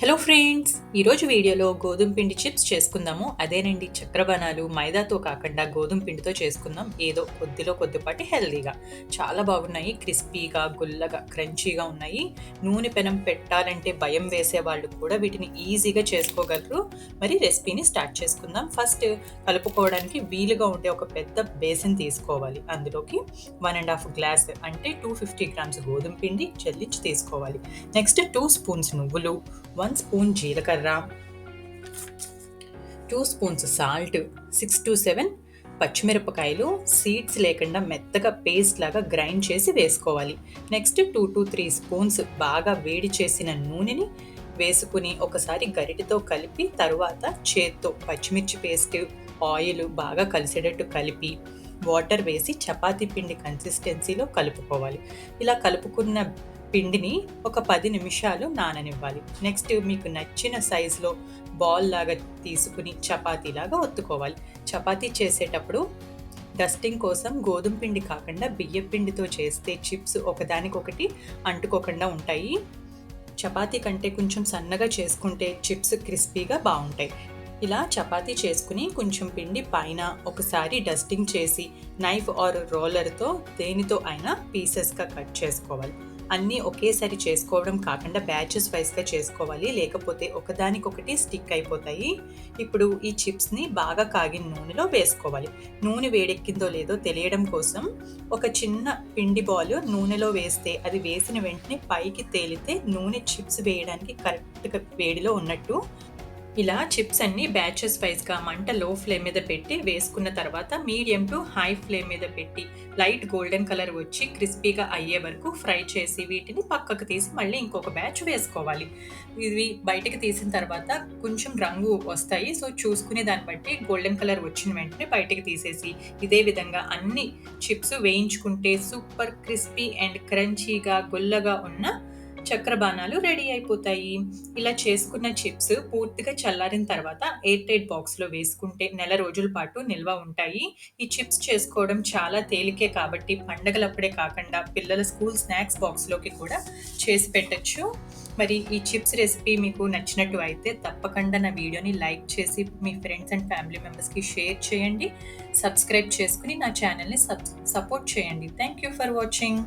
Hello friends ఈరోజు వీడియోలో గోధుమ పిండి చిప్స్ చేసుకుందాము. అదేనండి చక్రబనాలు మైదాతో కాకుండా గోధుమ పిండితో చేసుకుందాం. ఏదో కొద్దిలో కొద్దిపాటి హెల్దీగా. చాలా బాగున్నాయి క్రిస్పీగా గుల్లగా క్రంచీగా ఉన్నాయి. నూనె పెనం పెట్టాలంటే భయం వేసే వాళ్ళు కూడా వీటిని ఈజీగా చేసుకోగలరు. మరి రెసిపీని స్టార్ట్ చేసుకుందాం. ఫస్ట్ కలుపుకోవడానికి వీలుగా ఉండే ఒక పెద్ద బేసిన్ తీసుకోవాలి. అందులోకి వన్ అండ్ హాఫ్ గ్లాస్ అంటే టూ ఫిఫ్టీ గ్రామ్స్ గోధుమ పిండి చెల్లించి తీసుకోవాలి. నెక్స్ట్ టూ స్పూన్స్ నువ్వులు వన్ స్పూన్ జీలకర్ర two spoons salt six to seven పచ్చిమిరపకాయలు సీడ్స్ లేకుండా మెత్తగా పేస్ట్ లాగా గ్రైండ్ చేసి వేసుకోవాలి. Next two to three spoons బాగా వేడి చేసిన నూనెని వేసుకుని ఒకసారి గరిటితో కలిపి తర్వాత చేత్తో పచ్చిమిర్చి పేస్ట్ ఆయిల్ బాగా కలిసేటట్టు కలిపి వాటర్ వేసి చపాతీ పిండి కన్సిస్టెన్సీలో కలుపుకోవాలి. ఇలా కలుపుకున్న పిండిని ఒక పది నిమిషాలు నాననివ్వాలి. నెక్స్ట్ మీకు నచ్చిన సైజులో బాల్ లాగా తీసుకుని చపాతీలాగా ఒత్తుకోవాలి. చపాతీ చేసేటప్పుడు డస్టింగ్ కోసం గోధుమ పిండి కాకుండా బియ్య పిండితో చేస్తే చిప్స్ ఒకదానికొకటి అంటుకోకుండా ఉంటాయి. చపాతీ కంటే కొంచెం సన్నగా చేసుకుంటే చిప్స్ క్రిస్పీగా బాగుంటాయి. ఇలా చపాతీ చేసుకుని కొంచెం పిండి పైన ఒకసారి డస్టింగ్ చేసి నైఫ్ ఆర్ రోలర్తో దేనితో అయినా పీసెస్గా కట్ చేసుకోవాలి. అన్నీ ఒకేసారి చేసుకోవడం కాకుండా బ్యాచెస్ వైస్గా చేసుకోవాలి. లేకపోతే ఒకదానికొకటి స్టిక్ అయిపోతాయి. ఇప్పుడు ఈ చిప్స్ని బాగా కాగిన నూనెలో వేసుకోవాలి. నూనె వేడెక్కిందో లేదో తెలియడం కోసం ఒక చిన్న పిండి బాల్ నూనెలో వేస్తే అది వేసిన వెంటనే పైకి తేలితే నూనె చిప్స్ వేయడానికి కరెక్ట్గా వేడిలో ఉన్నట్టు ఇలా చిప్స్ అన్ని బ్యాచెస్ వైజ్గా మంట లో ఫ్లేమ్ మీద పెట్టి వేసుకున్న తర్వాత మీడియం టు హై ఫ్లేమ్ మీద పెట్టి లైట్ గోల్డెన్ కలర్ వచ్చి క్రిస్పీగా అయ్యే వరకు ఫ్రై చేసి వీటిని పక్కకు తీసి మళ్ళీ ఇంకొక బ్యాచ్ వేసుకోవాలి. ఇవి బయటకు తీసిన తర్వాత కొంచెం రంగు వస్తాయి. సో చూసుకునే దాన్ని బట్టి గోల్డెన్ కలర్ వచ్చిన వెంటనే బయటకు తీసేసి ఇదే విధంగా అన్ని చిప్స్ వేయించుకుంటే సూపర్ క్రిస్పీ అండ్ క్రంచీగా గుల్లగా ఉన్న చక్రబాణాలు రెడీ అయిపోతాయి. ఇలా చేసుకున్న చిప్స్ పూర్తిగా చల్లారిన తర్వాత ఎయిర్ టైట్ బాక్స్లో వేసుకుంటే నెల రోజుల పాటు నిల్వ ఉంటాయి. ఈ చిప్స్ చేసుకోవడం చాలా తేలికే కాబట్టి పండగలప్పుడే కాకుండా పిల్లల స్కూల్ స్నాక్స్ బాక్స్లోకి కూడా చేసి పెట్టచ్చు. మరి ఈ చిప్స్ రెసిపీ మీకు నచ్చినట్టు అయితే తప్పకుండా నా వీడియోని లైక్ చేసి మీ ఫ్రెండ్స్ అండ్ ఫ్యామిలీ మెంబర్స్కి షేర్ చేయండి. సబ్స్క్రైబ్ చేసుకుని నా ఛానల్ని సపోర్ట్ చేయండి. Thank you for watching.